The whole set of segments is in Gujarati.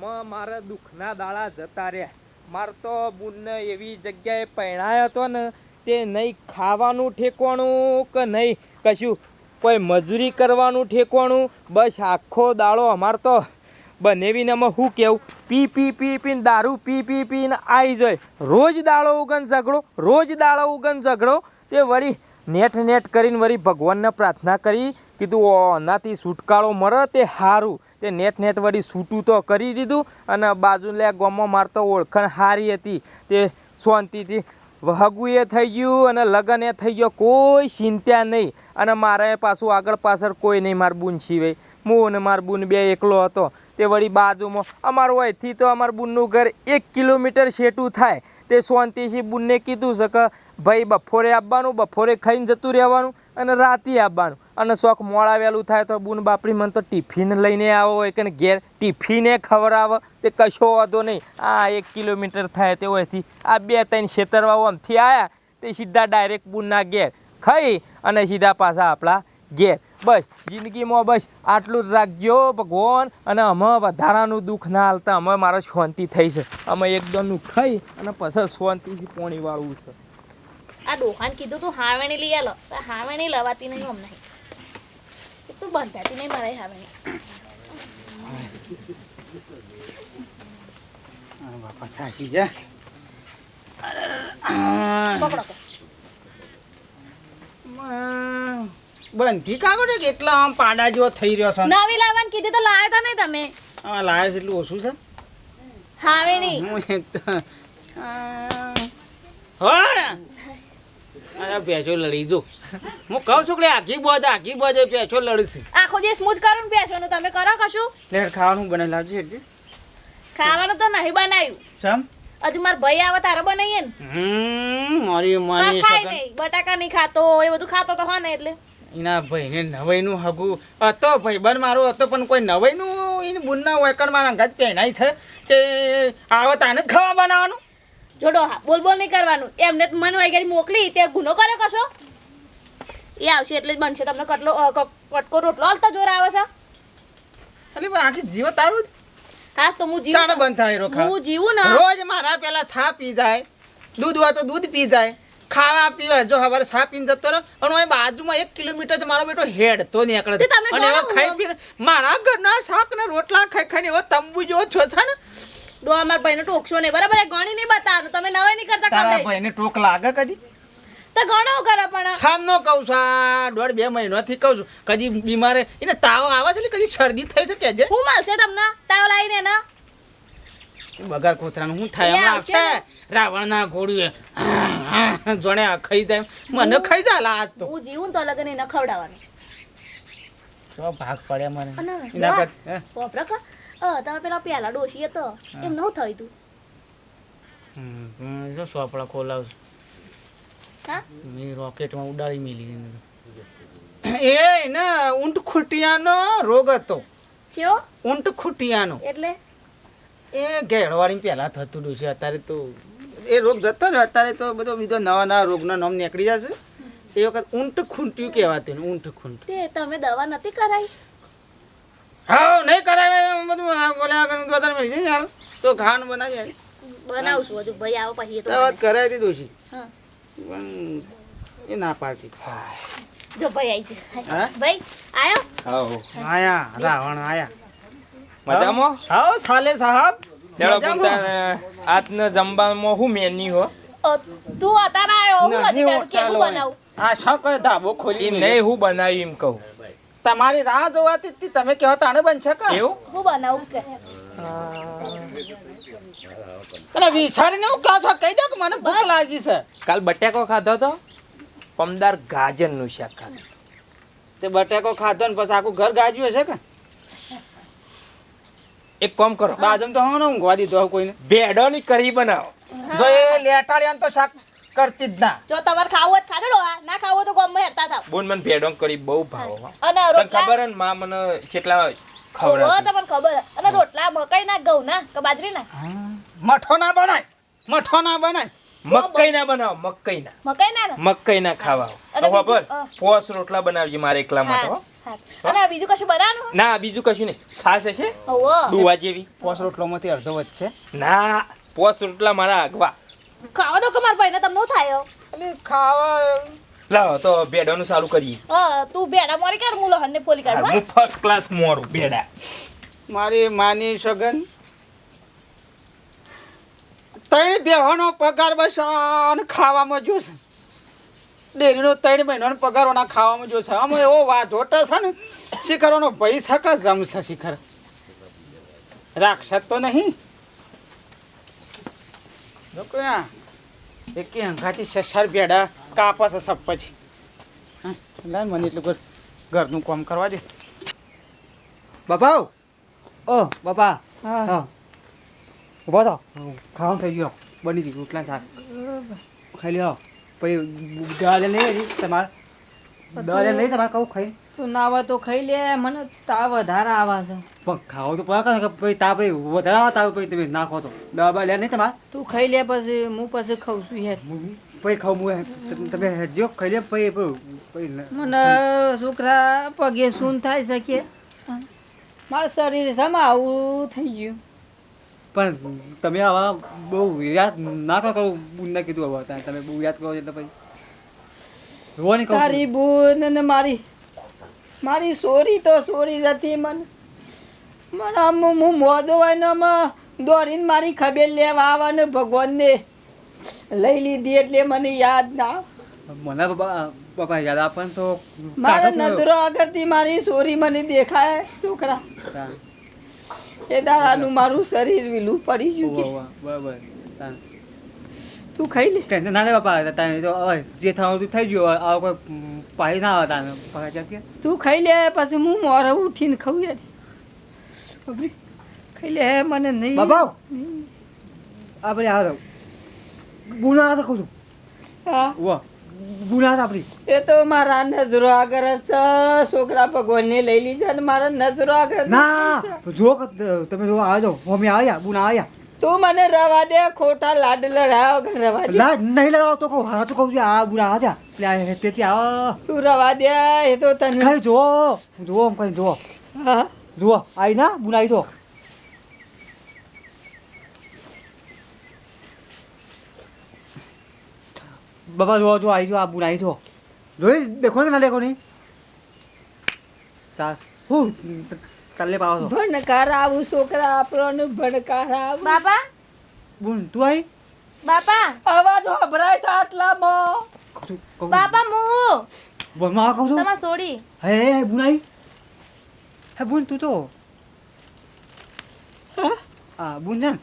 આમાં મારા દુઃખના દાડા જતા રહ્યા. મારે તો બુનને એવી જગ્યાએ પહેણાયો હતો ને, તે નહીં ખાવાનું ઠેકવાનું કે નહીં કશું. કોઈ મજૂરી કરવાનું ઠેકવાનું, બસ આખો દાડો અમાર તો બનેવીને અમે શું કહેવું પી પી પી પીને દારૂ પી પી પીને આવી જાય. રોજ દાડો ઉગન ઝઘડો, રોજ દાડો ઉગન ઝઘડો. તે વળી નેટ નેટ કરીને વળી ભગવાનને પ્રાર્થના કરી કીધું આનાથી છુટકારો મળે તે સારું તે નેટ નેટ વળી છૂટું તો કરી દીધું અને બાજુ લે ગામમાં મારતો ઓળખણ સારી હતી. તે શાંતિથી હગું એ થઈ ગયું અને લગ્ન એ થઈ ગયો. કોઈ ચિંતા નહીં અને મારે પાછું આગળ પાછળ કોઈ નહીં, માર બુન સિવાય હું અને માર બુન બે એકલો હતો. તે વળી બાજુમાં, અમારું અહીંથી તો અમાર બુનનું ઘર એક કિલોમીટર શેટું થાય. તે શાંતિથી બુનને કીધું છે કે ભાઈ, બપોરે આવવાનું બપોરે ખાઈને જતું રહેવાનું. અને રાતે આવવાનું. અને શોખ મોડા વહેલું થાય તો બુન બાપડી મને તો ટિફિન લઈને આવો હોય કે ઘેર ટિફિને ખવડાવો. તે કશો વાંધો નહીં. આ એક કિલોમીટર થાય તે હોયથી આ બે ત્રણ છેતરવાઓ આમથી આવ્યા તે સીધા ડાયરેક્ટ બુનના ઘેર ખાઈ અને સીધા પાછા આપણા ઘેર. બસ, જિંદગીમાં બસ આટલું જ રાખજો ભગવાન, અને અમે વધારાનું દુઃખ ના હાલતા. અમે મારો શાંતિ થઈ છે. અમે એકદમનું ખાઈ અને પછી શાંતિથી પોણી વાળવું છે. આ ડોહાન કીધું તું હાવેણી લઈ આલો. તો હાવેણી લવાતી નહીં અમને તું બંધાતી નહીં મારે હાવેણી. બાપા થાકી જા પકડો બંધી કાગો ને કેટલા આમ પાડા જેવો થઈ રહ્યો છે? નવી લાવવાની કીધું તો લાવ્યા તા નહીં તમે? આ લાવ્યા છે એટલું ઓછું છે? હાવેણી. હું એક તો આ, આ પેચો લડી જો. હું કહું છું કે આખી બોજ આખી બોજ એ પેચો લડશે. આખો દિવસ મુજ કરું ને બેસવાનું તમે કરો કશું? લેટ ખાવાનું બનાવી લાવજે એકજી ખાવાનું તો નહીં બનાવ્યું. સમ હજુ મારા ભાઈ આવે તારે બનાવીએ ને? હમ મારી ખાય નહીં બટાકા નહીં ખાતો એ બધું ખાતો તો હોય ને એટલે. એના ભાઈને નવાઈનું હગું. હતો ભાઈબંધ મારો હતો પણ કોઈ નવાઈનું હોય બુનના મારા અંગાત પહેણાય છે કે આવે તાને જ ખાવા બનાવવાનું? જોડો હા બોલ બોલ નહીં કરવાનું. એમને મન વગેરે મોકલી તે ગુનો કર્યો કશો? એ આવશે એટલે જ બનશે. તમને કટલો કટકો રોટલો હાલતા જોર આવે છે? ખાલી આખી જીવ તારું હા તો હું જીવું બંધ થાય રોખા હું જીવું ને. રોજ મારા પેલા છા પી જાય. દૂધ હોય તો દૂધ પી જાય. ખાવા પીવા જો હવારે સા પીને જતો રહ્યો અને હું બાજુમાં એક કિલોમીટર મારો બેટો હેડ તો નીકળે તમે અને એવા ખાઈ પીને મારા ઘરના શાક ને રોટલા ખાઈ ખાઈને એવો તંબુ જેવો છો છે ને. ડો અમારા ભાઈને ટોકશો નહીં. બરાબર ગણી નહીં બતાવવાનું. તમે નવાઈ નહીં કરતા તારા ભાઈને ટોક લાગે કદી? તો ઘણો કરે પણ. સામનો કહું છું દોઢ બે મહિનાથી કહું છું. કદી બીમારે એને તાવ આવે છે કદી શરદી થઈ છે કેજે હું મળશે તમને? તાવ લાવીને ને બગાર કોતરાનું હું થાય? હમણાં આવશે રાવણના ઘોડીએ જોણે ખાઈ જાય. મને ખાઈ જાય લા આજ તો. હું જીવું તો લગન એને ખવડાવવાનું. ભાગ પડે મને. એના કા અ, તમે પેલા પેલા ડોશી હતો એમ નવું થયું તું હમ, જો સોપડા ખોલાવશું હા મેં રોકેટમાં ઉડાડી મેલી એ ને ઊંટ ખૂટિયાનો રોગ હતો ચેવો ઊંટ ખૂટિયાનો એટલે એ ઘેડવાળી પહેલાં થતું હતું અત્યારે તો એ રોગ જતો રહ્યો અત્યારે તો બધો બીજો નવા નવા રોગના નામ નીકળી જશે એ વખત ઊંટ ખૂંટ્યું કહેવાતું ઊંટ ખૂંટ તે તમે દવા નથી કરાવી હા નહીં કરાવે બધું આ બોલ્યા આગળ વધારે મળી જાય તો ખાવાનું બનાવી બનાવશું હજુ ભાઈ આવો પછી તો તો વાત કરાવી દીધું છે પણ એ ના પાડતી. જો ભાઈ આવી છે ભાઈ આયો? હાઉ આયા રાવણ આયા. મજામાં? હા સાલે સાહેબ. ચાલો જમવામાં હું મેની હો? તું અત્યારે હું નથી બનાવું? આ છ કઈ ધાબો ખોલી નહીં હું બનાવી એમ કહું. તમારી રાહ જોવાથી જ તમે કહો તાણે બનશે કે? એવું? હું બનાવું કે? એટલે વિચારીને હું કહો છો? કહી દો કે મને ભૂખ લાગી છે. કાલ બટાકો ખાધો તો? પમદાર ગાજરનું શાક ખાધું. તે બટેકો ખાધો ને પછી આખું ઘર ગાજ્યું હશે કે? એક કામ કરો. બાજમ તો હું ઊંઘવા દીધો કોઈને. ભેડો ની કરી બનાવો. જો એ લેટાળિયાને તો શાક કરતી જ ના. જો તમારે ખાવું હોય ખાજો ડોહા ના ખાવું હોય તો ગોમ હેરતા થાવ. બોન મને ભેડો કરી બહુ ભાવો અને રોટલા ખબર ને માં મને કેટલા ખબર હો તમને ખબર અને રોટલા મકાઈ ના ઘઉં ના કે બાજરી ના? મઠો ના બનાય. મઠો ના બનાય. મકઈ ના બનાવો મકઈ ના. મકાઈ ના ને? મકઈ ના ખાવા. ખબર? પોસ રોટલા બનાવજે મારે એકલા માટે હો. અને બીજું કશું બનાવવાનું ના બીજું કશું નહીં. સાસ હશે? દુવા જેવી. પોસ રોટલોમાંથી અડધો વચ્ચે ના પોસ રોટલા મારા આગવા. ખાવા દો કે મારા ભાઈને તમને થાય એટલે ખાવા લાવો તો બેડવાનું ચાલુ કરીએ. હા તું બેડા મારી કાઢ મુલો હન્ને પોલી કાઢ હું ફર્સ્ટ ક્લાસ મોરું બેડા. મારી માની સગન. ત્રણ બેહોનો પગાર બસ અને ખાવામાં જોશે ડેરીનો ત્રણ મહિનાનો પગાર ઓના ખાવામાં જોશે આમ એવો વાજોટો છે ને શિખરોનો ભય થકા જમશે શિખર? રાક્ષસ તો નહીં. આ એકી હંગાથી સસાર કાપા છે પછી. હા મને એટલું ઘરનું કામ કરવા દે. બાપા ઓ બાપા હા. ઊભા થો. ખાવાનું થઈ ગયો. બની ગયું રોટલા શાક. ખાઈ લ્યો. પછી દવા નહીં તમારે. દવા નહીં તમારે કહું ખાઈ તું નાવા તો ખાઈ લે મને તાવ વધારે આવા છે. પણ ખાવ તો પડે કે ભાઈ તા ભાઈ વધારે આવે તાવ પછી તમે નાખો તો. દવા લે નહીં તમારે? તું ખાઈ લે પછી હું પછી ખાઉં છું યાર. પછી ખાઉં હું તમે જો ખાઈ લે પછી મને છોકરા પગે સૂન થાય છે કે મારું શરીર સામે આવું થઈ ગયું. પણ તમે આવા બહુ યાદ ના કરો બુન બુનને કીધું હવે તમે બહુ યાદ કરો એટલે પછી. રોવાની. તારી બુન ને મારી મારી સોરી તો સોરી હતી મને. મને આમ હું મોદો હોય ને દોરીને મારી ખબેર લેવા આવે ને ભગવાનને લઈ લીધી એટલે મને યાદ ના મને બાબા યાદ આપણ તો મારા નજરો આગળથી મારી સોરી મને દેખાય છોકરા. એ દાડાનું મારું શરીર વિલું પડી ગયું બરાબર. તું ખાઈ લે. ટેન્શન ના લે બાપા તારે તો જે થવાનું તું થઈ ગયું આ કોઈ પાણી ના આવે પાછા તું ખાઈ લે પછી હું મોરે ઉઠીને ખાઉં યાર. બાપરે, ખાઈ લે મને નહીં. બાબા આ બધી આ ગુના હતા કહું છું. હા. વાહ ગુના હતા આપણી એ તો મારા નજરો આગળ છે. છોકરા ભગવાનને લઈ લીધા અને મારા નજરો આગળ ના જો તમે જો આવજો મમ્મી આવ્યા ગુના આવ્યા. તું મને રવા દે ખોટા લાડ લડાવ રવા દે. લાડ નહીં લડાવ તો કહું હા તો કહું છું આ બુરા આજા એટલે તેથી આ તું રવા દે એ તો તને. ખાલી જો જો એમ કઈ જો હા. જો આઈ ના આવી તો. બાબા જો જો આવી જો આ આવી જો જોઈ દેખો કે ના દેખો નહીં તાર હું કાલે પાવો છો. ભણકાર આવું છોકરા આપણને ભણકાર આવું. બાપા? બોલ તું આઈ બાપા? અવાજ હભરાય છે આટલામાં. બાપા હું વમા માં કહું છું. તમાર સોડી. હે હે બુનાઈ હે બુન તું તો. હા? બુન છે ને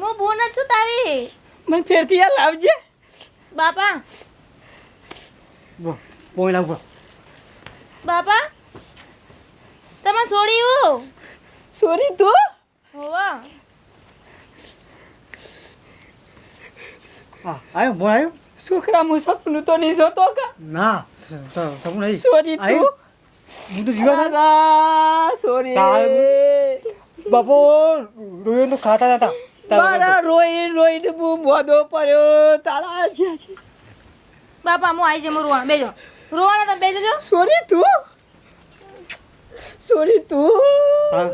હું બૂન જ છું તારી. મને ફેરથી આ લાવજે. બાપા? બોલ બોલ લાવ બોલ બાપા? તમાર સોડી હું સોરી તું. હોવા. હા આયો મો આયો? છોકરા મો સપનું તો નહીં જોતો કા? ના સપનું નહીં. સોરી? તું. હું તો જીવા ના સોરી બાપો રોયો તો ખાતા હતા. મારા રોઈ રોઈને હું મોદો પડ્યો. તારા જ્યાં છે. બાપા હું આવી જમું રોવા બેજો. રોવાના તમે બેજો સોરી તું. સોરી તું? હા,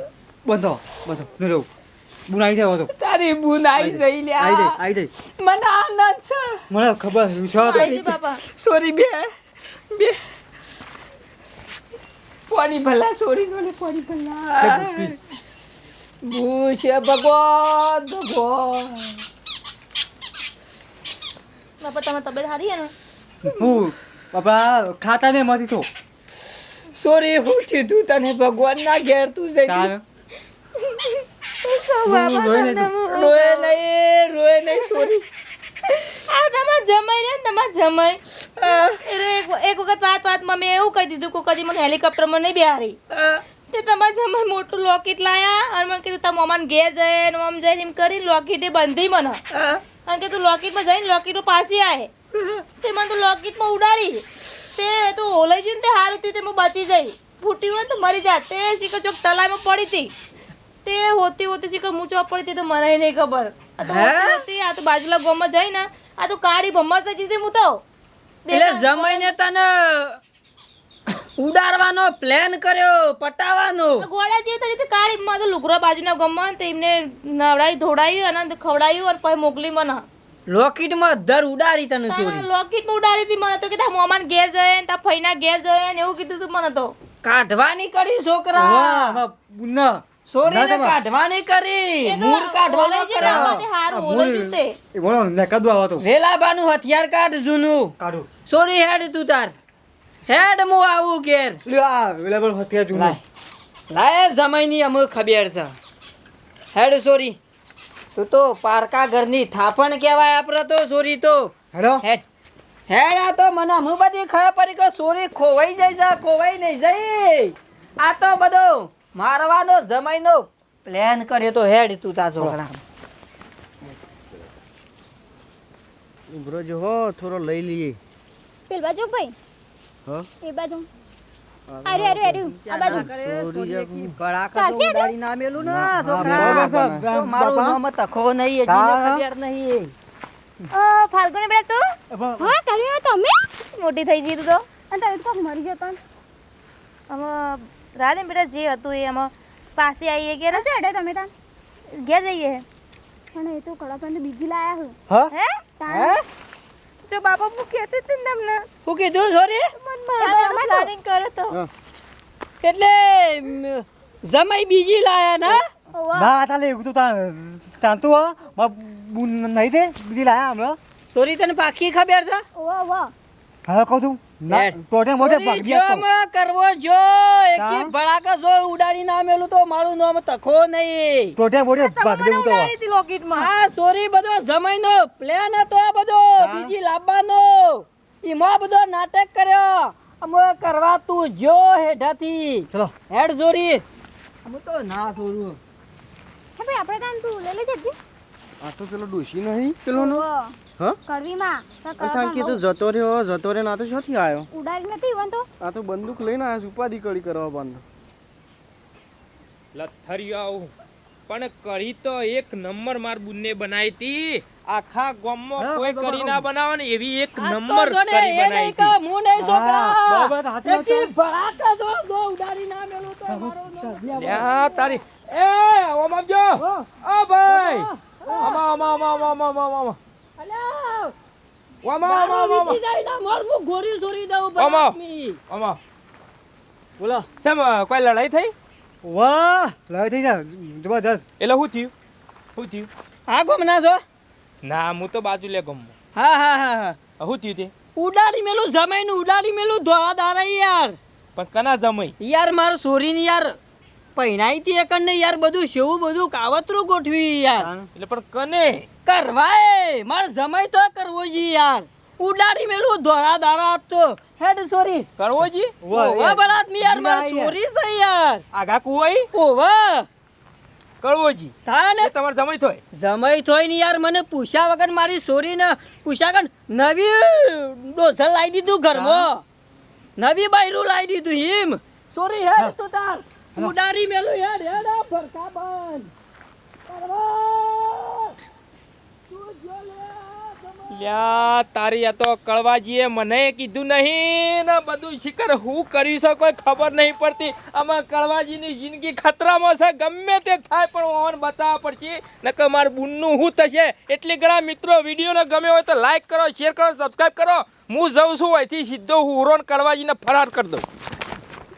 બંધો બંધો ન રહું બુનાઈ જાય તો તારી બુનાઈ જઈ લે આઈ દે આઈ દે. મને આનંદ છે. મને ખબર જા બાપા. સોરી બે. બે. પાણી ભલા સોરી નો ને પાણી ભલા. ભૂષ ભગવાન ભગવાન. બાપા તમે તબિયત સારી હે ને? હું બાપા ખાતા ને એમાંથી તો. સોરી હું થયું તને ભગવાન ના ઘેર તું જઈ રોય નહીં રોએ નહીં સોરી. આ તમાર જમાઈ રે ને તમાર જમાઈ. એ રો એક એક વખત વાત વાતમાં મેં એવું કહી દીધું કે કદી મને હેલિકોપ્ટરમાં નહીં બેહારી. તે તમારા જમાઈ મોટું લોકેટ લાયા અને મને કીધું તમે મમાન ઘેર જાય ને મમ જઈને એમ કરી લોકેટે બંધી મને. અને કે તું લોકેટમાં જઈને લોકેટમાં પાછી આવે તે મને તો લોકેટમાં ઉડાડી. તે તો ઓલાઈ ગયું ને તે સારું થયું તે હું બચી જઈ ફૂટી હોય ને તો મરી જાય તે શીખર ચોક તલાઈમાં પડી હતી. તે હોતી હોતી શીખર હું ચોક પડી હતી તો મને નહીં ખબર. આ તો હોતી હોતી આ તો બાજુલા ગોમાં જઈ ને આ તો કાળી ભમર થઈ હતી હું તો. એટલે જમાઈને તને ઉડાડવાનો પ્લાન કર્યો પટાવાનો ગોળા જે તો કાળી માં તો લુગરો બાજુના ગમન તે એમને નવડાવી ધોડાવી અને ખવડાયું અને પછી મોકલી મને. લોકેટમાં દર ઉડાડી તને સોરી લોકેટમાં ઉડાડી હતી મને તો કે તારા મોમાન ઘેર જાય ને તારા ફઈના ઘેર જાય ને એવું કીધું તું મને તો. કાઢવાની કરી છોકરા. ના. ના. કાઢવાની કરી. મૂળ કાઢવાનો. એ બોલો ને તો. વેલાબાનું હથિયાર કાઢ જૂનું. કાઢું. સોરી હેડ તું તાર. હેડ હું આવું ઘેર. લ્યો આ વેલા હથિયાર જૂનું. લાય. લાય જમાઈની અમુક ખબર છે. હેડ સોરી. તું તો પારકા ઘરની થાપણ કહેવાય આપણે તો સોરી તો. હેડો. હેડ. હેડ આ તો મને હું બધી ખબર પડી કે સોરી ખોવાઈ જાય છે ખોવાઈ નહીં જઈ આ તો બધો મારવાનો જમાઈનો પ્લાન કર્યો તો હેડ તું તા છોકરા ઉભરો જો હો થોડો લઈ લઈએ. પેલ બાજુ ભાઈ હા? એ બાજુ. આર્યું અરે અરે આ બાજુ. ચાલશે ચાલશે હેડો? ના મેલું ને છોકરા મારું નામ તખો નહીં હા. ખબર નહીં ઓ ફાલ્ગુને બેટા તું? હા કર્યો તમે? મોટી થઈ ગઈ તું તો. અને તમે તો મરી ગયો પણ આમાં રાધે બેટા જે હતું એ આમાં પાસે આવીએ કે ચો ચડે તમે તાન? ઘેર જઈએ. પણ એ તો કડા પણ બીજી લાયા હું. હે? હે? જો બાપા હું કહેતી હતી ને તમને. હું કીધું સોરી પ્લાનિંગ કરે તો. એટલે જમાઈ બીજી લાયા ના? ના તાલે એવું તો તાંતું હા. માર બુન નહીં દે બીજી લાયા હમણાં. સોરી તને પાકી ખબર છે? હવે કહું છું. ટોટે મોટે કરવો જો એકી ભડાકા જોર ઉડાડી ના મેલું તો મારું નામ તખો નહીં. ટોટે મોટે ભાગ દેવું તો સોરી બધો જમાઈનો પ્લાન હતો આ બધો. બીજી લાવવાનો ઈમાં બધો નાટક કર્યો. અમે કરવા તું જો હેઠાથી. ચલો. હેડ સોરી. અમે તો ના સોરું. હે આપણે તાન તું લઈ લેજે આ તો પેલો ડોશી નહીં પેલો નો ઓવા હા? કડવીમાં તો અથાણ કીધું જતો રહ્યો જતો રહ્યો ના તો શોથી આવ્યો ઉડાડી નથી વન તો આ તો બંદૂક લઈને આવ્યો ઉપાધિ કડી કરવા બંધ. લથરિયાઓ પણ કઢી તો એક નંબર માર બુનને બનાવી હતી આખા ગામમાં કોઈ કઢી ના બનાવે ને એવી એક નંબર કઢી બનાવી હતી હું નહીં છોકરા. હા, બરાબર, હાથમાં એકી ભડાકા જો, જો ઉડાડી ના મેલું તો મારું લ્યા તારી એ ઓમ આવજો. ઓ ભાઈ. આમાં આમાં આમાં આમાં આમાં આમાં. જાય ના. બોલો. શેમ કોઈ લડાઈ થઈ? વાહ લડાઈ થઈ જા જબરજસ્ત. એટલે શું થયું? શું થયું? હા ગોમના છો? ના હું તો બાજુ લે ગમો. હા હા હા હા. શું થયું તે? ઉડાડી મેલું જમાઈનું ઉડાડી મેલું ધોળા દારા યાર. પણ કના જમાઈ? યાર માર સોરીની યાર પૈણાઈ તી એકને યાર બધું શેવું બધું કાવતરું ગોઠવી યાર. એટલે પણ કને? કરવાય. માર જમાઈ તો કરવો જી યાર. ઉડાડી મેલું ધોળા દારા તો. હેડ સોરી? કરવોજી ઓવા બળ આદમી યાર માર સોરી છે યાર. આગા કુવાઈ? ઓવા કરવોજી થા ને. તમાર તમારે જમાઈ થોય. જમાઈ થોય ને યાર મને પૂછ્યા વગર મારી સોરી ને પૂછ્યા વગર નવી ડોઝલ લાવી દીધું ઘરમાં. નવી બાયરું લાવી દીધું હિમ. સોરી હેડ તું તાર. ઉડાડી મેલું હેડ હેડ ફરકા બંધ. કરવા. લ્યા, તારી આ તો કળવાજીએ મને કીધું નહીં. ને, બધું શિખર હું કર્યું છે કોઈ ખબર નહીં પડતી. આમાં કળવાજીની જિંદગી ખતરામાં છે. ગમે તે થાય, પણ ઓન બચાવવા પડશે. નકર મારું બુનનું હું થશે? એટલી ઘણા મિત્રો વિડીયોને ગમે હોય તો લાઈક કરો શેર કરો સબસ્ક્રાઈબ કરો. હું જઉં છું અહીંથી સીધો હું હુરોન કળવાજીને ફરાર કરી દઉં.